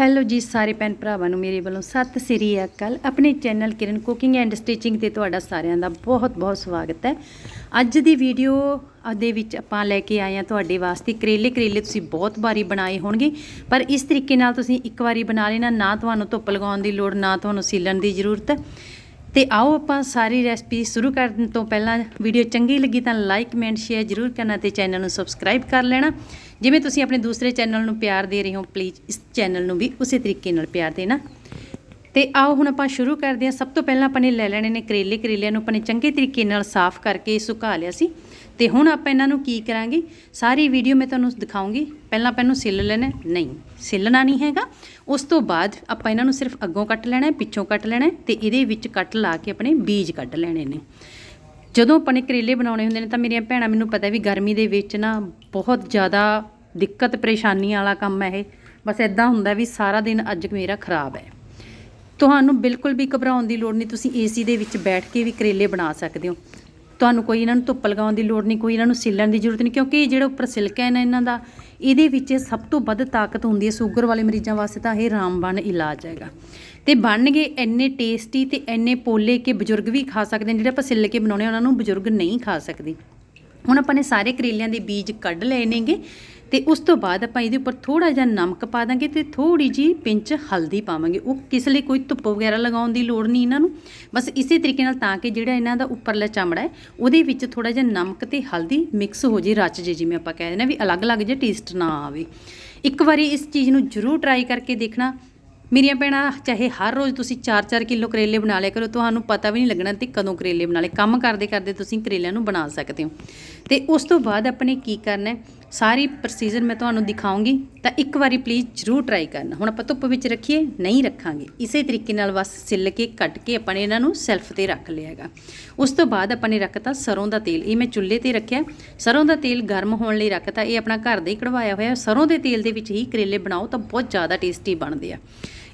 Hello ਜੀ ਸਾਰੇ ਭੈਣ ਭਰਾਵਾਂ ਨੂੰ, ਮੇਰੇ ਵੱਲੋਂ ਸਤਿ ਸ੍ਰੀ ਅਕਾਲ। ਆਪਣੇ channel Kiran cooking and stitching ਤੇ ਤੁਹਾਡਾ ਸਾਰਿਆਂ ਦਾ ਬਹੁਤ ਬਹੁਤ ਸਵਾਗਤ ਹੈ। ਅੱਜ ਦੀ ਵੀਡੀਓ ਦੇ ਵਿੱਚ ਆਪਾਂ ਲੈ ਕੇ ਆਏ ਹਾਂ ਤੁਹਾਡੇ ਵਾਸਤੇ ਕਰੇਲੇ। ਕਰੇਲੇ ਤੁਸੀਂ ਬਹੁਤ ਵਾਰੀ ਬਣਾਏ ਹੋਣਗੇ, ਪਰ ਇਸ ਤਰੀਕੇ ਨਾਲ ਤੁਸੀਂ ਇੱਕ ਵਾਰੀ ਬਣਾ ਲੈਣਾ, ਨਾ ਤੁਹਾਨੂੰ ਧੁੱਪ ਲਗਾਉਣ ਦੀ ਲੋੜ, ਨਾ ਤੁਹਾਨੂੰ ਸੀਲਣ ਦੀ ਜ਼ਰੂਰਤ। ਤੇ ਆਓ ਆਪਾਂ ਸਾਰੀ ਰੈਸਪੀ ਸ਼ੁਰੂ ਕਰਨ ਤੋਂ ਪਹਿਲਾਂ ਵੀਡੀਓ ਚੰਗੀ ਲੱਗੀ ਤਾਂ ਲਾਈਕ ਕਮੈਂਟ ਸ਼ੇਅਰ ਜ਼ਰੂਰ ਕਰਨਾ ਤੇ ਚੈਨਲ ਨੂੰ ਸਬਸਕ੍ਰਾਈਬ ਕਰ ਲੈਣਾ। ਜਿਵੇਂ ਤੁਸੀਂ ਆਪਣੇ ਦੂਸਰੇ ਚੈਨਲ ਨੂੰ ਪਿਆਰ ਦੇ ਰਹੇ ਹੋ ਪਲੀਜ਼ ਇਸ ਚੈਨਲ ਨੂੰ ਵੀ ਉਸੇ ਤਰੀਕੇ ਨਾਲ ਪਿਆਰ ਦੇਣਾ। ਤੇ ਆਓ ਹੁਣ ਆਪਾਂ ਸ਼ੁਰੂ ਕਰਦੇ ਹਾਂ। ਸਭ ਤੋਂ ਪਹਿਲਾਂ ਆਪਾਂ ਨੇ ਲੈ ਲੈਣੇ ਨੇ ਕਰੇਲੇ। ਕਰੇਲਿਆਂ ਨੂੰ ਆਪਾਂ ਨੇ ਚੰਗੇ ਤਰੀਕੇ ਨਾਲ ਸਾਫ਼ ਕਰਕੇ ਸੁਕਾ ਲਿਆ ਸੀ। ਤੇ ਹੁਣ ਆਪਾਂ ਇਹਨਾਂ ਨੂੰ ਕੀ ਕਰਾਂਗੇ? ਸਾਰੀ ਵੀਡੀਓ ਮੈਂ ਤੁਹਾਨੂੰ ਦਿਖਾਉਂਗੀ। ਪਹਿਲਾਂ ਆਪਾਂ ਇਹਨੂੰ ਸਿੱਲ ਲੈਣਾ ਨਹੀਂ, ਸਿੱਲਣਾ ਨਹੀਂ ਹੈਗਾ। ਉਸ ਤੋਂ ਬਾਅਦ ਆਪਾਂ ਇਹਨਾਂ ਨੂੰ ਸਿਰਫ ਅੱਗੋਂ ਕੱਟ ਲੈਣਾ ਹੈ, ਪਿੱਛੋਂ ਕੱਟ ਲੈਣਾ ਹੈ ਤੇ ਇਹਦੇ ਵਿੱਚ ਕੱਟ ਲਾ ਕੇ ਆਪਣੇ ਬੀਜ ਕੱਢ ਲੈਣੇ ਨੇ। ਜਦੋਂ ਆਪਾਂ ਨੇ ਕਰੇਲੇ ਬਣਾਉਣੇ ਹੁੰਦੇ ਨੇ ਤਾਂ ਮੇਰੀਆਂ ਭੈਣਾਂ ਮੈਨੂੰ ਪਤਾ ਵੀ ਗਰਮੀ ਦੇ ਵਿੱਚ ਨਾ ਬਹੁਤ ਜ਼ਿਆਦਾ ਦਿੱਕਤ, ਪਰੇਸ਼ਾਨੀ ਵਾਲਾ ਕੰਮ ਹੈ ਇਹ। ਬਸ ਇਦਾਂ ਹੁੰਦਾ ਵੀ ਸਾਰਾ ਦਿਨ ਅੱਜ ਮੇਰਾ ਖਰਾਬ ਹੈ। ਤੁਹਾਨੂੰ ਬਿਲਕੁਲ ਵੀ ਘਬਰਾਉਣ ਦੀ ਲੋੜ ਨਹੀਂ, ਤੁਸੀਂ ਏਸੀ ਦੇ ਵਿੱਚ ਬੈਠ ਕੇ ਵੀ ਕਰੇਲੇ ਬਣਾ ਸਕਦੇ ਹੋ। ਤੁਹਾਨੂੰ ਕੋਈ ਇਹਨਾਂ ਨੂੰ ਧੁੱਪ ਲਗਾਉਣ ਦੀ ਲੋੜ ਨਹੀਂ, ਕੋਈ ਇਹਨਾਂ ਨੂੰ ਸਿੱਲਣ ਦੀ ਜ਼ਰੂਰਤ ਨਹੀਂ, ਕਿਉਂਕਿ ਇਹ ਜਿਹੜਾ ਉੱਪਰ ਸਿਲਕਾ ਹੈ ਨਾ ਇਹਨਾਂ ਦਾ, ਇਹਦੇ ਵਿੱਚ ਸਭ ਤੋਂ ਵੱਧ ਤਾਕਤ ਹੁੰਦੀ ਹੈ ਸ਼ੂਗਰ ਵਾਲੇ ਮਰੀਜ਼ਾਂ ਵਾਸਤੇ, ਤਾਂ ਇਹ ਰਾਮਬਾਣ ਇਲਾਜ ਹੈਗਾ। ਤੇ ਬਣਨਗੇ ਇੰਨੇ ਟੇਸਟੀ ਤੇ ਇੰਨੇ ਪੋਲੇ ਕਿ ਬਜ਼ੁਰਗ ਵੀ ਖਾ ਸਕਦੇ ਨੇ, ਜਿਹੜੇ ਆਪਾਂ ਸਿੱਲ ਕੇ ਬਣਾਉਣੇ ਉਹਨਾਂ ਨੂੰ ਬਜ਼ੁਰਗ ਨਹੀਂ ਖਾ ਸਕਦੇ। ਹੁਣ ਆਪਾਂ ਨੇ ਸਾਰੇ ਕਰੇਲਿਆਂ ਦੇ ਬੀਜ ਕੱਢ ਲਏ ਨੇਗੇ ਤੇ ਉਸ ਤੋਂ ਬਾਅਦ ਆਪਾਂ ਇਹਦੇ ਉੱਪਰ ਥੋੜਾ ਜਿਹਾ ਨਮਕ ਪਾ ਦਾਂਗੇ ਤੇ ਥੋੜੀ ਜੀ ਪਿੰਚ ਹਲਦੀ ਪਾਵਾਂਗੇ। ਉਹ ਕਿਸ ਲਈ ਕੋਈ ਧੁੱਪ ਵਗੈਰਾ ਲਗਾਉਣ ਦੀ ਲੋੜ ਨਹੀਂ ਇਹਨਾਂ ਨੂੰ। ਬਸ ਇਸੇ ਤਰੀਕੇ ਨਾਲ ਤਾਂ ਕਿ ਜਿਹੜਾ ਇਹਨਾਂ ਦਾ ਉੱਪਰਲਾ ਚਮੜਾ ਹੈ, ਉਹਦੇ ਵਿੱਚ ਥੋੜਾ ਜਿਹਾ ਨਮਕ ਤੇ ਹਲਦੀ ਮਿਕਸ ਹੋ ਜੇ, ਰਚ ਜੇ, ਜਿਵੇਂ ਆਪਾਂ ਕਹਿੰਦੇ ਨੇ ਵੀ ਅਲੱਗ-ਅਲੱਗ ਜਿਹਾ ਟੇਸਟ ਨਾ ਆਵੇ। ਇੱਕ ਵਾਰੀ ਇਸ ਚੀਜ਼ ਨੂੰ ਜ਼ਰੂਰ ਟਰਾਈ ਕਰਕੇ ਦੇਖਣਾ। ਮੇਰੀਆਂ ਭੈਣਾਂ, ਚਾਹੇ ਹਰ ਰੋਜ਼ ਤੁਸੀਂ 4-4 ਕਿਲੋ ਕਰੇਲੇ ਬਣਾ ਲਿਆ ਕਰੋ, ਤੁਹਾਨੂੰ ਪਤਾ ਵੀ ਨਹੀਂ ਲੱਗਣਾ ਤੇ ਕਦੋਂ ਕਰੇਲੇ ਬਣਾ ਲਏ। ਕੰਮ ਕਰਦੇ ਕਰਦੇ ਤੁਸੀਂ ਕਰੇਲਿਆਂ ਨੂੰ ਬਣਾ ਸਕਦੇ ਹੋ। ਤੇ ਉਸ ਤੋਂ ਬਾਅਦ ਆਪਣੇ ਕੀ ਕਰਨਾ ਹੈ? ਸਾਰੀ ਪ੍ਰੋਸੀਜਰ ਮੈਂ ਤੁਹਾਨੂੰ ਦਿਖਾਉਂਗੀ, ਤਾਂ ਇੱਕ ਵਾਰੀ ਪਲੀਜ਼ ਜ਼ਰੂਰ ਟਰਾਈ ਕਰਨਾ। ਹੁਣ ਆਪਾਂ ਧੁੱਪ ਵਿੱਚ ਰੱਖੀਏ, ਨਹੀਂ ਰੱਖਾਂਗੇ। ਇਸੇ ਤਰੀਕੇ ਨਾਲ ਬਸ ਸਿੱਲ ਕੇ ਕੱਟ ਕੇ ਆਪਾਂ ਨੇ ਇਹਨਾਂ ਨੂੰ ਸੈਲਫ ਤੇ ਰੱਖ ਲਿਆ ਹੈਗਾ। ਉਸ ਤੋਂ ਬਾਅਦ ਆਪਾਂ ਨੇ ਰੱਖਤਾ ਸਰੋਂ ਦਾ ਤੇਲ। ਇਹ ਮੈਂ ਚੁੱਲ੍ਹੇ ਤੇ ਰੱਖਿਆ। ਸਰੋਂ ਦਾ ਤੇਲ ਗਰਮ ਹੋਣ ਲਈ ਰੱਖਤਾ। ਇਹ ਆਪਣਾ ਘਰ ਦਾ ਹੀ ਕਢਵਾਇਆ ਹੋਇਆ। ਸਰੋਂ ਦੇ ਤੇਲ ਦੇ ਵਿੱਚ ਹੀ ਕਰੇਲੇ ਬਣਾਓ ਤਾਂ ਬਹੁਤ ਜ਼ਿਆਦਾ ਟੇਸਟੀ ਬਣਦੇ ਆ।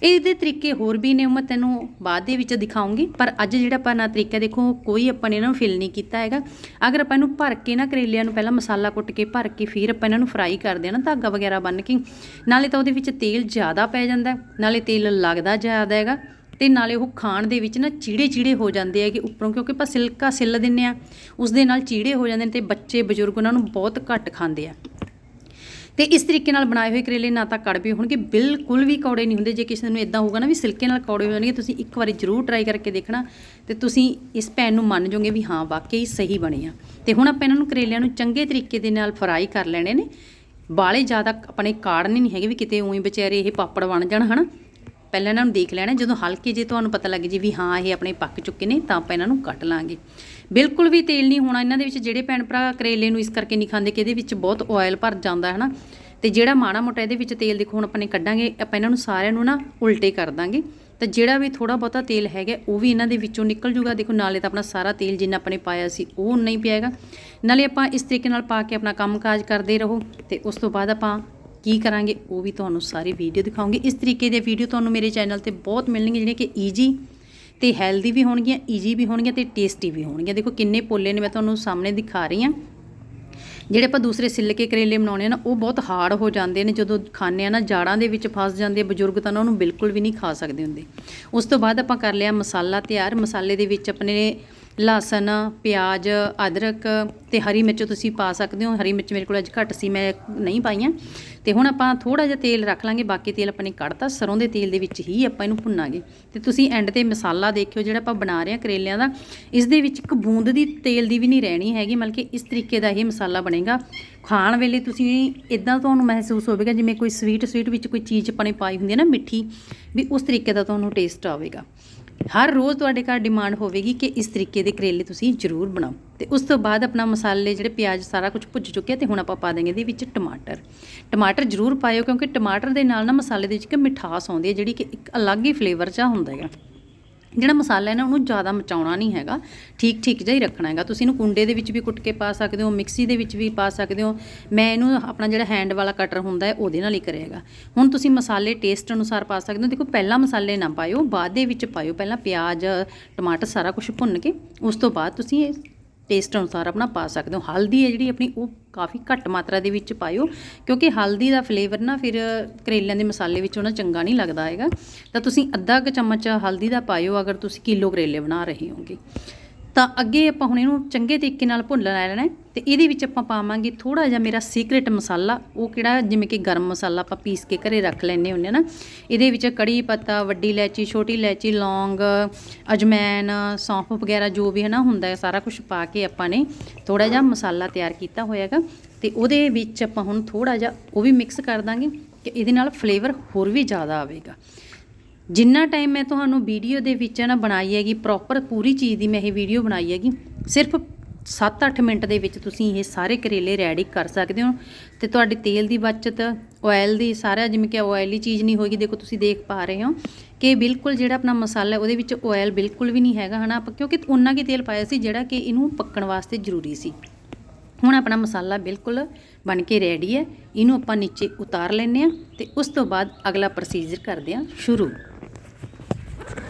ਇਹਦੇ ਤਰੀਕੇ ਹੋਰ ਵੀ ਨੇ ਮੈਂ ਤੈਨੂੰ ਬਾਅਦ ਦੇ ਵਿੱਚ ਦਿਖਾਉਂਗੀ, ਪਰ ਅੱਜ ਜਿਹੜਾ ਆਪਾਂ ਨਾ ਤਰੀਕਾ ਦੇਖੋ ਕੋਈ ਆਪਾਂ ਨੇ ਇਹਨਾਂ ਨੂੰ ਫਿਲ ਨਹੀਂ ਕੀਤਾ ਹੈਗਾ। ਅਗਰ ਆਪਾਂ ਇਹਨੂੰ ਭਰ ਕੇ ਨਾ ਕਰੇਲਿਆਂ ਨੂੰ ਪਹਿਲਾਂ ਮਸਾਲਾ ਕੁੱਟ ਕੇ ਭਰ ਕੇ ਫਿਰ ਆਪਾਂ ਇਹਨਾਂ ਨੂੰ ਫਰਾਈ ਕਰਦੇ ਆ ਨਾ, ਧਾਗਾ ਵਗੈਰਾ ਬੰਨ ਕੇ, ਨਾਲੇ ਤਾਂ ਉਹਦੇ ਵਿੱਚ ਤੇਲ ਜ਼ਿਆਦਾ ਪੈ ਜਾਂਦਾ ਨਾਲੇ ਤੇਲ ਲੱਗਦਾ ਜ਼ਿਆਦਾ ਹੈਗਾ ਤੇ ਨਾਲੇ ਉਹ ਖਾਣ ਦੇ ਵਿੱਚ ਨਾ ਚੀੜੇ ਚੀੜੇ ਹੋ ਜਾਂਦੇ ਹੈਗੇ ਉੱਪਰੋਂ, ਕਿਉਂਕਿ ਆਪਾਂ ਸਿਲਕਾ ਸਿੱਲ ਦਿੰਨੇ ਆ ਉਸ ਦੇ ਨਾਲ ਚੀੜੇ ਹੋ ਜਾਂਦੇ ਨੇ ਤੇ ਬੱਚੇ ਬਜ਼ੁਰਗ ਉਹਨਾਂ ਨੂੰ ਬਹੁਤ ਘੱਟ ਖਾਂਦੇ ਆ। ਤੇ ਇਸ ਤਰੀਕੇ ਨਾਲ ਬਣਾਏ ਹੋਏ ਕਰੇਲੇ ਨਾ ਤਾਂ ਕੜਵੇ ਹੋਣਗੇ, ਬਿਲਕੁਲ ਵੀ ਕੌੜੇ ਨਹੀਂ ਹੁੰਦੇ। ਜੇ ਕਿਸੇ ਨੂੰ ਇਦਾਂ ਹੋਊਗਾ ਨਾ ਵੀ ਸਿਲਕੇ ਨਾਲ ਕੌੜੇ ਹੋ ਜਾਣਗੇ, ਤੁਸੀਂ ਇੱਕ ਵਾਰੀ ਜ਼ਰੂਰ ਟਰਾਈ ਕਰਕੇ ਦੇਖਣਾ ਤੇ ਤੁਸੀਂ ਇਸ ਪੈਨ ਨੂੰ ਮੰਨ ਜਾਓਗੇ ਵੀ ਹਾਂ, ਵਾਕਈ ਸਹੀ ਬਣੇ ਆ। ਤੇ ਹੁਣ ਆਪਾਂ ਇਹਨਾਂ ਨੂੰ ਕਰੇਲਿਆਂ ਨੂੰ ਚੰਗੇ ਤਰੀਕੇ ਦੇ ਨਾਲ ਫਰਾਈ ਕਰ ਲੈਣੇ ਨੇ। ਬਾਲੇ ਜ਼ਿਆਦਾ ਆਪਣੇ ਕਾੜਨੇ ਨਹੀਂ ਹੈਗੇ ਵੀ ਕਿਤੇ ਉਹੀ ਵਿਚਾਰੇ ਇਹ ਪਾਪੜ ਬਣ ਜਾਣ, ਹਨਾ? ਪਹਿਲਾਂ ਇਹਨਾਂ ਨੂੰ ਦੇਖ ਲੈਣਾ, ਜਦੋਂ ਹਲਕੇ ਜੇ ਤੁਹਾਨੂੰ ਪਤਾ ਲੱਗ ਜੇ ਵੀ ਹਾਂ, ਇਹ ਆਪਣੇ ਪੱਕ ਚੁੱਕੇ ਨੇ, ਤਾਂ ਆਪਾਂ ਇਹਨਾਂ ਨੂੰ ਕੱਟ ਲਾਂਗੇ। ਬਿਲਕੁਲ ਵੀ ਤੇਲ ਨਹੀਂ ਹੋਣਾ ਇਹਨਾਂ ਦੇ ਵਿੱਚ, ਜਿਹੜੇ ਭੈਣ ਭਰਾ ਕਰੇਲੇ ਨੂੰ ਇਸ ਕਰਕੇ ਨਹੀਂ ਖਾਂਦੇ ਕਿ ਇਹਦੇ ਵਿੱਚ ਬਹੁਤ ਆਇਲ ਭਰ ਜਾਂਦਾ ਹੈ ਨਾ ਤੇ ਜਿਹੜਾ ਮਾੜਾ ਮੋਟਾ ਇਹਦੇ ਵਿੱਚ ਤੇਲ ਦੇਖੋ, ਹੁਣ ਆਪਾਂ ਨੇ ਕੱਢਾਂਗੇ, ਆਪਾਂ ਇਹਨਾਂ ਨੂੰ ਸਾਰਿਆਂ ਨੂੰ ਨਾ ਉਲਟੇ ਕਰ ਦਾਂਗੇ। ਤਾਂ ਜਿਹੜਾ ਵੀ ਥੋੜਾ ਬਹੁਤਾ ਤੇਲ ਹੈਗਾ, ਉਹ ਵੀ ਇਹਨਾਂ ਦੇ ਵਿੱਚੋਂ ਨਿਕਲ ਜੂਗਾ। ਦੇਖੋ, ਨਾਲੇ ਤਾਂ ਆਪਣਾ ਸਾਰਾ ਤੇਲ ਜਿੰਨਾ ਆਪਾਂ ਨੇ ਪਾਇਆ ਸੀ, ਉਹ ਉਨਾ ਹੀ ਪਿਆਗਾ ਨਾਲੇ ਆਪਾਂ ਇਸ ਤਰੀਕੇ ਨਾਲ ਪਾ ਕੇ ਆਪਣਾ ਕੰਮਕਾਜ ਕਰਦੇ ਰਹੋ, ਤੇ ਉਸ ਤੋਂ ਬਾਅਦ ਆਪਾਂ ਕੀ ਕਰਾਂਗੇ, ਉਹ ਵੀ ਤੁਹਾਨੂੰ ਸਾਰੀ ਵੀਡੀਓ ਦਿਖਾਉਂਗੀ। ਇਸ ਤਰੀਕੇ ਦੇ ਵੀਡੀਓ ਤੁਹਾਨੂੰ ਮੇਰੇ ਚੈਨਲ ਤੇ ਬਹੁਤ ਮਿਲਣਗੇ ਜਿਹੜੀਆਂ ਕਿ ਈਜੀ ਤੇ ਹੈਲਦੀ ਵੀ ਹੋਣਗੀਆਂ ਈਜੀ ਵੀ ਹੋਣਗੀਆਂ ਤੇ ਟੇਸਟੀ ਵੀ ਹੋਣਗੀਆਂ। ਦੇਖੋ ਕਿੰਨੇ ਪੋਲੇ ਨੇ ਮੈਂ ਤੁਹਾਨੂੰ ਸਾਹਮਣੇ ਦਿਖਾ ਰਹੀ ਹਾਂ। ਜਿਹੜੇ ਆਪਾਂ ਦੂਸਰੇ ਸਿੱਲ ਕੇ ਕਰੇਲੇ ਬਣਾਉਣੇ ਆ ਨਾ, ਉਹ ਬਹੁਤ ਹਾਰਡ ਹੋ ਜਾਂਦੇ ਨੇ। ਜਦੋਂ ਖਾਂਦੇ ਆ ਨਾ, ਜਾੜਾਂ ਦੇ ਵਿੱਚ ਫਸ ਜਾਂਦੇ ਬਜ਼ੁਰਗ, ਤਾਂ ਉਹਨਾਂ ਨੂੰ ਬਿਲਕੁਲ ਵੀ ਨਹੀਂ ਖਾ ਸਕਦੇ ਹੁੰਦੇ। ਉਸ ਤੋਂ ਬਾਅਦ ਆਪਾਂ ਕਰ ਲਿਆ ਮਸਾਲਾ ਤਿਆਰ। ਮਸਾਲੇ ਦੇ ਵਿੱਚ ਆਪਣੇ ਲਸਣ, ਪਿਆਜ਼, ਅਦਰਕ ਤੇ ਹਰੀ ਮਿਰਚ ਤੁਸੀਂ ਪਾ ਸਕਦੇ ਹੋ। ਹਰੀ ਮਿਰਚ ਮੇਰੇ ਕੋਲ ਅੱਜ ਘੱਟ ਸੀ, ਮੈਂ ਨਹੀਂ ਪਾਈਆਂ। ਤੇ ਹੁਣ ਆਪਾਂ ਥੋੜਾ ਜਿਹਾ ਤੇਲ ਰੱਖ ਲਾਂਗੇ, ਬਾਕੀ ਤੇਲ ਆਪਾਂ ਨੇ ਕੱਢਤਾ। ਸਰੋਂ ਦੇ ਤੇਲ ਦੇ ਵਿੱਚ ਹੀ ਆਪਾਂ ਇਹਨੂੰ ਭੁੰਨਾਂਗੇ। ਤੇ ਤੁਸੀਂ ਐਂਡ ਤੇ ਮਸਾਲਾ ਦੇਖਿਓ, ਜਿਹੜਾ ਆਪਾਂ ਬਣਾ ਰਹੇ ਹਾਂ ਕਰੇਲਿਆਂ ਦਾ। ਇਸ ਦੇ ਵਿੱਚ ਇੱਕ ਬੂੰਦ ਦੀ ਤੇਲ ਦੀ ਵੀ ਨਹੀਂ ਰਹਿਣੀ ਹੈਗੀ, ਬਲਕਿ ਇਸ ਤਰੀਕੇ ਦਾ ਇਹ ਮਸਾਲਾ ਬਣੇਗਾ। ਖਾਣ ਵੇਲੇ ਤੁਸੀਂ ਇਦਾਂ ਤੁਹਾਨੂੰ ਮਹਿਸੂਸ ਹੋਵੇਗਾ, ਜਿਵੇਂ ਕੋਈ ਸਵੀਟ ਸਵੀਟ ਵਿੱਚ ਕੋਈ ਚੀਜ਼ ਆਪਾਂ ਨੇ ਪਾਈ ਹੁੰਦੀ ਹੈ ਨਾ ਮਿੱਠੀ, ਵੀ ਉਸ ਤਰੀਕੇ ਦਾ ਤੁਹਾਨੂੰ ਟੇਸਟ ਆਵੇਗਾ। ਹਰ ਰੋਜ਼ ਤੁਹਾਡੇ ਘਰ ਡਿਮਾਂਡ ਹੋਵੇਗੀ ਕਿ ਇਸ ਤਰੀਕੇ ਦੇ ਕਰੇਲੇ ਤੁਸੀਂ ਜ਼ਰੂਰ ਬਣਾਓ। ਤੇ ਉਸ ਤੋਂ ਬਾਅਦ ਆਪਣਾ ਮਸਾਲੇ ਜਿਹੜੇ ਪਿਆਜ਼ ਸਾਰਾ ਕੁਝ ਭੁੱਜ ਚੁੱਕਿਆ ਤੇ ਹੁਣ ਆਪਾਂ ਪਾ ਦਾਂਗੇ ਇਹਦੇ ਵਿੱਚ ਟਮਾਟਰ। ਟਮਾਟਰ ਜ਼ਰੂਰ ਪਾਇਓ ਕਿਉਂਕਿ ਟਮਾਟਰ ਦੇ ਨਾਲ ਨਾ ਮਸਾਲੇ ਦੇ ਵਿੱਚ ਇੱਕ ਮਿਠਾਸ ਆਉਂਦੀ ਹੈ ਜਿਹੜੀ ਕਿ ਇੱਕ ਅਲੱਗ ਹੀ ਫਲੇਵਰ ਚਾ ਹੁੰਦਾ ਹੈਗਾ। ਜਿਹੜਾ ਮਸਾਲਾ ਹੈ ਨਾ, ਉਹਨੂੰ ਜ਼ਿਆਦਾ ਮਚਾਉਣਾ ਨਹੀਂ ਹੈਗਾ। ਠੀਕ ਠੀਕ ਜਿਹਾ ਹੀ ਰੱਖਣਾ ਹੈਗਾ। ਤੁਸੀਂ ਇਹਨੂੰ ਕੁੰਡੇ ਦੇ ਵਿੱਚ ਵੀ ਕੁੱਟ ਕੇ ਪਾ ਸਕਦੇ ਹੋ, ਮਿਕਸੀ ਦੇ ਵਿੱਚ ਵੀ ਪਾ ਸਕਦੇ ਹੋ। ਮੈਂ ਇਹਨੂੰ ਆਪਣਾ ਜਿਹੜਾ ਹੈਂਡ ਵਾਲਾ ਕਟਰ ਹੁੰਦਾ ਹੈ, ਉਹਦੇ ਨਾਲ ਹੀ ਕਰੇਗਾ ਹੁਣ ਤੁਸੀਂ ਮਸਾਲੇ ਟੇਸਟ ਅਨੁਸਾਰ ਪਾ ਸਕਦੇ ਹੋ। ਦੇਖੋ, ਪਹਿਲਾਂ ਮਸਾਲੇ ਨਾ ਪਾਇਓ, ਬਾਅਦ ਦੇ ਵਿੱਚ ਪਾਇਓ। ਪਹਿਲਾਂ ਪਿਆਜ਼, ਟਮਾਟਰ ਸਾਰਾ ਕੁਝ ਭੁੰਨ ਕੇ, ਉਸ ਤੋਂ ਬਾਅਦ ਤੁਸੀਂ ਇਹ ਟੇਸਟ ਅਨੁਸਾਰ ਆਪਣਾ ਪਾ ਸਕਦੇ ਹੋ। ਹਲਦੀ ਹੈ ਜਿਹੜੀ ਆਪਣੀ, ਉਹ ਕਾਫੀ ਘੱਟ ਮਾਤਰਾ ਦੇ ਵਿੱਚ ਪਾਇਓ, ਕਿਉਂਕਿ ਹਲਦੀ ਦਾ ਫਲੇਵਰ ਨਾ ਫਿਰ ਕਰੇਲਿਆਂ ਦੇ ਮਸਾਲੇ ਵਿੱਚ ਉਹਨਾਂ ਚੰਗਾ ਨਹੀਂ ਲੱਗਦਾ ਹੈਗਾ। ਤਾਂ ਤੁਸੀਂ ਅੱਧਾ ਕੁ ਚਮਚ ਹਲਦੀ ਦਾ ਪਾਇਓ, ਅਗਰ ਤੁਸੀਂ ਕਿਲੋ ਕਰੇਲੇ ਬਣਾ ਰਹੇ ਹੋਗੇ। ਤਾਂ ਅੱਗੇ ਆਪਾਂ ਹੁਣ ਇਹਨੂੰ ਚੰਗੇ ਤਰੀਕੇ ਨਾਲ ਭੁੰਨ ਲੈਣਾ ਹੈ ਤੇ ਇਹਦੇ ਵਿੱਚ ਆਪਾਂ ਪਾਵਾਂਗੇ ਥੋੜਾ ਜਿਹਾ ਮੇਰਾ ਸੀਕ੍ਰੇਟ ਮਸਾਲਾ, ਉਹ ਕਿਹੜਾ ਜਿਵੇਂ ਕਿ ਗਰਮ ਮਸਾਲਾ ਆਪਾਂ ਪੀਸ ਕੇ ਘਰੇ ਰੱਖ ਲੈਂਦੇ ਹੁੰਦੇ ਆ ਨਾ। ਇਹਦੇ ਵਿੱਚ ਕੜੀ ਪੱਤਾ, ਵੱਡੀ ਇਲਾਇਚੀ, ਛੋਟੀ ਇਲਾਇਚੀ, ਲੌਂਗ, ਅਜਮੈਨ, ਸੌਂਫ ਵਗੈਰਾ ਜੋ ਵੀ ਹੈ ਨਾ ਹੁੰਦਾ ਹੈ, ਸਾਰਾ ਕੁਝ ਪਾ ਕੇ ਆਪਾਂ ਨੇ ਥੋੜਾ ਜਿਹਾ ਮਸਾਲਾ ਤਿਆਰ ਕੀਤਾ ਹੋਇਆਗਾ ਤੇ ਉਹਦੇ ਵਿੱਚ ਆਪਾਂ ਹੁਣ ਥੋੜਾ ਜਿਹਾ ਉਹ ਵੀ ਮਿਕਸ ਕਰ ਦਾਂਗੇ ਕਿ ਇਹਦੇ ਨਾਲ ਫਲੇਵਰ ਹੋਰ ਵੀ ਜ਼ਿਆਦਾ ਆਵੇਗਾ। ਜਿੰਨਾ ਟਾਈਮ ਮੈਂ ਤੁਹਾਨੂੰ ਵੀਡੀਓ ਦੇ ਵਿੱਚ ਨਾ ਬਣਾਈ ਹੈਗੀ ਪ੍ਰੋਪਰ ਪੂਰੀ ਚੀਜ਼ ਦੀ ਮੈਂ ਇਹ ਵੀਡੀਓ ਬਣਾਈ ਹੈਗੀ, ਸਿਰਫ 7-8 ਮਿੰਟ ਦੇ ਵਿੱਚ ਤੁਸੀਂ ਇਹ ਸਾਰੇ ਕਰੇਲੇ ਰੈਡੀ ਕਰ ਸਕਦੇ ਹੋ ਤੇ ਤੁਹਾਡੇ ਤੇਲ ਦੀ ਬਚਤ ਆਇਲ ਦੀ ਸਾਰਾ ਜਿਵੇਂ ਕਿ ਆਇਲੀ ਚੀਜ਼ ਨਹੀਂ ਹੋਏਗੀ, ਦੇਖੋ ਤੁਸੀਂ ਦੇਖ ਪਾ ਰਹੇ ਹੋ ਕਿ ਬਿਲਕੁਲ ਜਿਹੜਾ ਆਪਣਾ ਮਸਾਲਾ ਉਹਦੇ ਵਿੱਚ ਆਇਲ ਬਿਲਕੁਲ ਵੀ ਨਹੀਂ ਹੈਗਾ, ਹਨਾ? ਆਪਾਂ ਕਿਉਂਕਿ ਉਹਨਾਂ ਕੀ ਤੇਲ ਪਾਇਆ ਸੀ ਜਿਹੜਾ ਕਿ ਇਹਨੂੰ ਪੱਕਣ ਵਾਸਤੇ ਜ਼ਰੂਰੀ ਸੀ। ਹੁਣ ਆਪਣਾ ਮਸਾਲਾ ਬਿਲਕੁਲ ਬਣ ਕੇ ਰੈਡੀ ਹੈ, ਇਹਨੂੰ ਆਪਾਂ ਨੀਚੇ ਉਤਾਰ ਲੈਂਦੇ ਆ ਤੇ ਉਸ ਤੋਂ ਬਾਅਦ ਅਗਲਾ ਪ੍ਰੋਸੀਜਰ ਕਰਦੇ ਆ ਸ਼ੁਰੂ।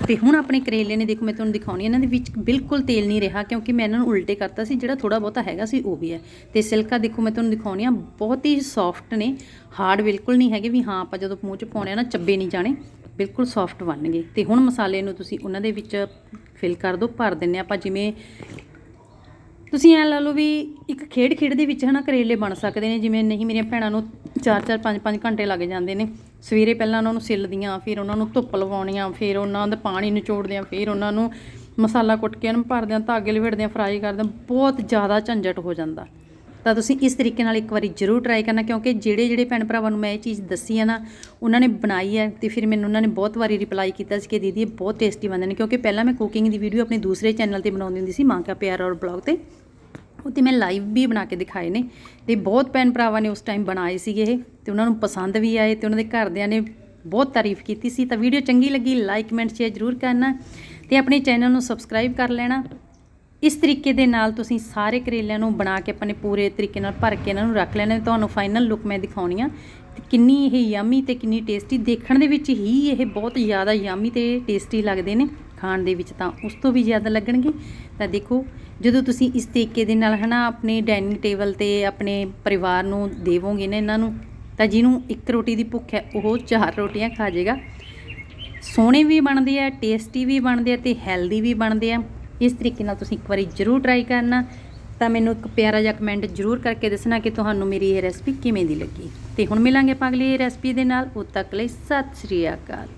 ਤੇ ਹੁਣ ਆਪਣੇ ਕਰੇਲੇ ਨੇ, ਦੇਖੋ ਮੈਂ ਤੁਹਾਨੂੰ ਦਿਖਾਉਣੀ ਇਹਨਾਂ ਦੇ ਵਿੱਚ ਬਿਲਕੁਲ ਤੇਲ ਨਹੀਂ ਰਿਹਾ ਕਿਉਂਕਿ ਮੈਂ ਇਹਨਾਂ ਨੂੰ ਉਲਟੇ ਕਰਤਾ ਸੀ, ਜਿਹੜਾ ਥੋੜਾ ਬਹੁਤਾ ਹੈਗਾ ਸੀ ਉਹ ਵੀ ਹੈ। ਤੇ ਸਿਲਕਾ ਦੇਖੋ ਮੈਂ ਤੁਹਾਨੂੰ ਦਿਖਾਉਣੀ ਆ, ਬਹੁਤ ਹੀ ਸੌਫਟ ਨੇ, ਹਾਰਡ ਬਿਲਕੁਲ ਨਹੀਂ ਹੈਗੇ ਵੀ ਹਾਂ ਆਪਾਂ ਜਦੋਂ ਮੂੰਹ 'ਚ ਪਾਉਣੇ ਆ ਨਾ, ਚੱਬੇ ਨਹੀਂ ਜਾਣੇ, ਬਿਲਕੁਲ ਸੌਫਟ ਬਣਨਗੇ। ਤੇ ਹੁਣ ਮਸਾਲੇ ਨੂੰ ਤੁਸੀਂ ਉਹਨਾਂ ਦੇ ਵਿੱਚ ਫਿਲ ਕਰ ਦਿਓ ਭਰ ਦਿੰਨੇ ਆਪਾਂ ਜਿਵੇਂ ਤੁਸੀਂ ਐ ਲਾ ਲਓ ਵੀ ਇੱਕ ਖੇਡ ਖੇਡ ਦੇ ਵਿੱਚ ਹਨਾ ਕਰੇਲੇ ਬਣ ਸਕਦੇ ਨੇ, ਜਿਵੇਂ ਨਹੀਂ ਮੇਰੀਆਂ ਭੈਣਾਂ ਨੂੰ 4-4 5-5 ਘੰਟੇ ਲੱਗ ਜਾਂਦੇ ਨੇ। ਸਵੇਰੇ ਪਹਿਲਾਂ ਉਹਨਾਂ ਨੂੰ ਸਿੱਲਦੀਆਂ, ਫਿਰ ਉਹਨਾਂ ਨੂੰ ਧੁੱਪ ਲਵਾਉਣੀਆਂ, ਫਿਰ ਉਹਨਾਂ ਦਾ ਪਾਣੀ ਨਿਚੋੜਦੇ ਆ ਫਿਰ ਉਹਨਾਂ ਨੂੰ ਮਸਾਲਾ ਕੁੱਟ ਕੇ ਉਹਨੂੰ ਭਰਦੇ ਆ ਧਾਗੇ ਲਵੇੜਦੇ ਆ ਫਰਾਈ ਕਰਦੇ ਆ ਬਹੁਤ ਜ਼ਿਆਦਾ ਝੰਜਟ ਹੋ ਜਾਂਦਾ। ਤਾਂ ਤੁਸੀਂ ਇਸ ਤਰੀਕੇ ਨਾਲ ਇੱਕ ਵਾਰੀ ਜ਼ਰੂਰ ਟਰਾਈ ਕਰਨਾ, ਕਿਉਂਕਿ ਜਿਹੜੇ ਜਿਹੜੇ ਭੈਣ ਭਰਾਵਾਂ ਨੂੰ ਮੈਂ ਇਹ ਚੀਜ਼ ਦੱਸੀ ਆ ਨਾ, ਉਹਨਾਂ ਨੇ ਬਣਾਈ ਹੈ ਤੇ ਫਿਰ ਮੈਨੂੰ ਉਹਨਾਂ ਨੇ ਬਹੁਤ ਵਾਰੀ ਰਿਪਲਾਈ ਕੀਤਾ ਸੀ ਕਿ ਦੀਦੀ ਇਹ ਬਹੁਤ ਟੇਸਟੀ ਬਣਦੇ ਨੇ, ਕਿਉਂਕਿ ਪਹਿਲਾਂ ਮੈਂ ਕੁਕਿੰਗ ਦੀ ਵੀਡੀਓ ਆਪਣੇ ਦੂਸਰੇ ਚੈਨਲ ਤੇ ਬਣਾਉਂਦੀ ਹੁੰਦੀ ਸੀ, ਮਾਂ ਕਾ ਪਿਆਰ ਔਰ ਬਲੌਗ ਤੇ। ਉਹ ਤੇ ਮੈਂ ਲਾਈਵ ਵੀ ਬਣਾ ਕੇ ਦਿਖਾਏ ਨੇ ਤੇ ਬਹੁਤ ਭੈਣ ਭਰਾਵਾਂ ਨੇ ਉਸ ਟਾਈਮ ਬਣਾਏ ਸੀਗੇ ਇਹ, ਤੇ ਉਹਨਾਂ ਨੂੰ ਪਸੰਦ ਵੀ ਆਏ ਤੇ ਉਹਨਾਂ ਦੇ ਘਰਦਿਆਂ ਨੇ ਬਹੁਤ ਤਾਰੀਫ ਕੀਤੀ ਸੀ। ਤਾਂ ਵੀਡੀਓ ਚੰਗੀ ਲੱਗੀ ਲਾਈਕ ਕਮੈਂਟ ਸ਼ੇਅਰ ਜ਼ਰੂਰ ਕਰਨਾ ਤੇ ਆਪਣੇ ਚੈਨਲ ਨੂੰ ਸਬਸਕ੍ਰਾਈਬ ਕਰ ਲੈਣਾ। ਇਸ ਤਰੀਕੇ ਦੇ ਨਾਲ ਤੁਸੀਂ ਸਾਰੇ ਕਰੇਲਿਆਂ ਨੂੰ ਬਣਾ ਕੇ ਆਪਣੇ ਪੂਰੇ ਤਰੀਕੇ ਨਾਲ ਭਰ ਕੇ ਇਹਨਾਂ ਨੂੰ ਰੱਖ ਲੈਣਾ ਤੁਹਾਨੂੰ ਫਾਈਨਲ ਲੁੱਕ ਮੈਂ ਦਿਖਾਉਣੀ ਆ। ਤੇ ਕਿੰਨੀ ਇਹ ਯਮੀ ਤੇ ਕਿੰਨੀ ਟੇਸਟੀ ਦੇਖਣ ਦੇ ਵਿੱਚ ਹੀ ਇਹ ਬਹੁਤ ਜ਼ਿਆਦਾ ਯਮੀ ਤੇ ਟੇਸਟੀ ਲੱਗਦੇ ਨੇ। ਖਾਣ ਦੇ ਵਿੱਚ ਤਾਂ ਉਸ ਤੋਂ ਵੀ ਜ਼ਿਆਦਾ ਲੱਗਣਗੇ। ਤਾਂ ਦੇਖੋ, ਜਦੋਂ ਤੁਸੀਂ ਇਸ ਤਰੀਕੇ ਦੇ ਨਾਲ ਹਨਾ ਆਪਣੇ ਡਾਈਨਿੰਗ ਟੇਬਲ ਤੇ ਆਪਣੇ ਪਰਿਵਾਰ ਨੂੰ ਦੇਵੋਗੇ ਨਾ ਇਹਨਾਂ ਨੂੰ, ਤਾਂ ਜਿਹਨੂੰ ਇੱਕ ਰੋਟੀ ਦੀ ਭੁੱਖ ਹੈ, ਉਹ ਚਾਰ ਰੋਟੀਆਂ ਖਾ ਜਾਏਗਾ। ਸੋਹਣੇ ਵੀ ਬਣਦੇ ਆ ਟੇਸਟੀ ਵੀ ਬਣਦੇ ਆ ਤੇ ਹੈਲਦੀ ਵੀ ਬਣਦੇ ਆ। ਇਸ ਤਰੀਕੇ ਨਾਲ ਤੁਸੀਂ ਇੱਕ ਵਾਰੀ ਜ਼ਰੂਰ ਟਰਾਈ ਕਰਨਾ। ਤਾਂ ਮੈਨੂੰ ਇੱਕ ਪਿਆਰਾ ਜਿਹਾ ਕਮੈਂਟ ਜ਼ਰੂਰ ਕਰਕੇ ਦੱਸਣਾ ਕਿ ਤੁਹਾਨੂੰ ਮੇਰੀ ਇਹ ਰੈਸਪੀ ਕਿਵੇਂ ਦੀ ਲੱਗੀ। ਤੇ ਹੁਣ ਮਿਲਾਂਗੇ ਆਪਾਂ ਅਗਲੀ ਰੈਸਪੀ ਦੇ ਨਾਲ। ਉਦ ਤੱਕ ਲਈ ਸਤਿ ਸ੍ਰੀ ਅਕਾਲ।